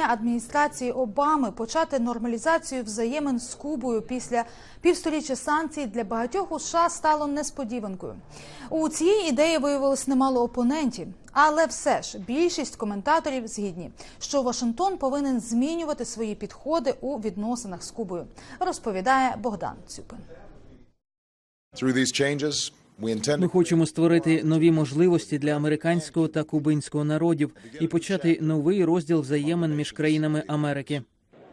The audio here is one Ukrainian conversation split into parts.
рішення адміністрації Обами почати нормалізацію взаємин з Кубою після півсторіччя санкцій для багатьох у США стало несподіванкою. У цієї ідеї виявилось немало опонентів, але все ж більшість коментаторів згідні, що Вашингтон повинен змінювати свої підходи у відносинах з Кубою, розповідає Богдан Цюпин. Ми хочемо створити нові можливості для американського та кубинського народів і почати новий розділ взаємин між країнами Америки.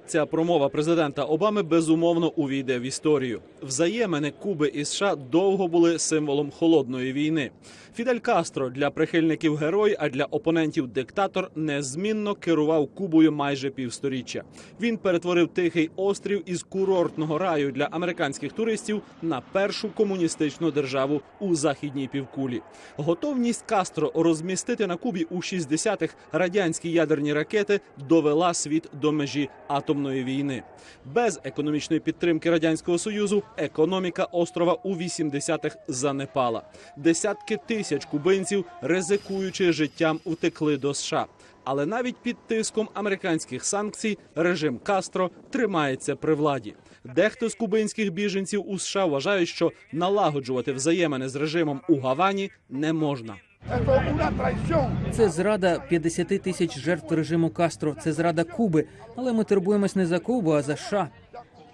Ця промова президента Обами безумовно увійде в історію. Взаємини Куби і США довго були символом холодної війни. Фідель Кастро для прихильників герой, а для опонентів диктатор незмінно керував Кубою майже півсторіччя. Він перетворив тихий острів із курортного раю для американських туристів на першу комуністичну державу у західній півкулі. Готовність Кастро розмістити на Кубі у 60-х радянські ядерні ракети довела світ до межі атомної війни. Без економічної підтримки радянського союзу економіка острова у 80-х занепала. Десятки тисяч кубинців, ризикуючи життям, втекли до США. Але навіть під тиском американських санкцій режим Кастро тримається при владі. Дехто з кубинських біженців у США вважає, що налагоджувати взаємини з режимом у Гавані не можна. Це зрада 50 тисяч жертв режиму Кастро. Це зрада Куби. Але ми турбуємось не за Кубу, а за США.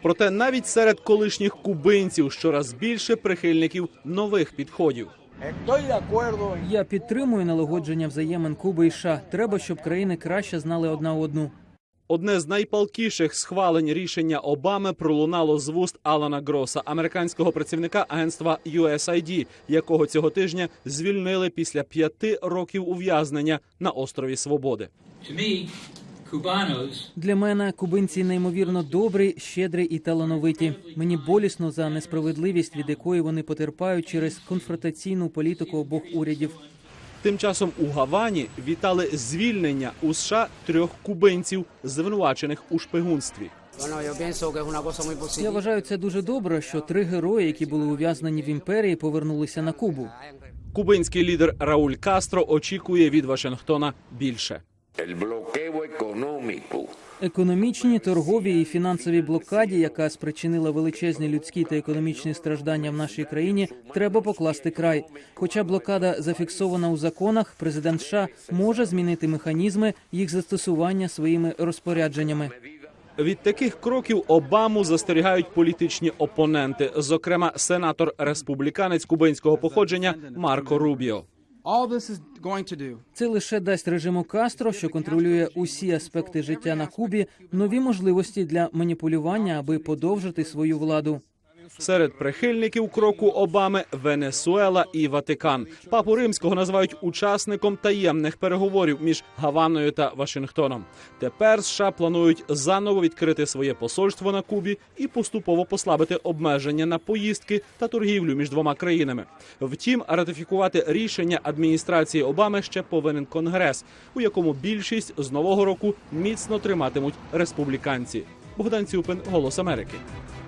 Проте навіть серед колишніх кубинців щораз більше прихильників нових підходів. Я підтримую налагодження взаємин Куби і США. Треба, щоб країни краще знали одна одну. Одне з найпалкіших схвалень рішення Обами пролунало з вуст Алана Гроса, американського працівника агентства USAID, якого цього тижня звільнили після п'яти років ув'язнення на острові Свободи. Для мене кубинці неймовірно добрі, щедрі і талановиті. Мені болісно за несправедливість, від якої вони потерпають через конфронтаційну політику обох урядів. Тим часом у Гавані вітали звільнення у США трьох кубинців, звинувачених у шпигунстві. Я вважаю це дуже добре, що три герої, які були ув'язнені в імперії, повернулися на Кубу. Кубинський лідер Рауль Кастро очікує від Вашингтона більше. Економічні, торгові і фінансові блокаді, яка спричинила величезні людські та економічні страждання в нашій країні, треба покласти край. Хоча блокада зафіксована у законах, президент США може змінити механізми їх застосування своїми розпорядженнями. Від таких кроків Обаму застерігають політичні опоненти, зокрема сенатор республіканець кубинського походження Марко Рубіо. Це лише дасть режиму Кастро, що контролює усі аспекти життя на Кубі, нові можливості для маніпулювання, аби подовжити свою владу. Серед прихильників кроку Обами Венесуела і Ватикан. Папу римського називають учасником таємних переговорів між Гаваною та Вашингтоном. Тепер США планують заново відкрити своє посольство на Кубі і поступово послабити обмеження на поїздки та торгівлю між двома країнами. Втім, ратифікувати рішення адміністрації Обами ще повинен конгрес, у якому більшість з нового року міцно триматимуть республіканці. Богдан Цюпин, Голос Америки.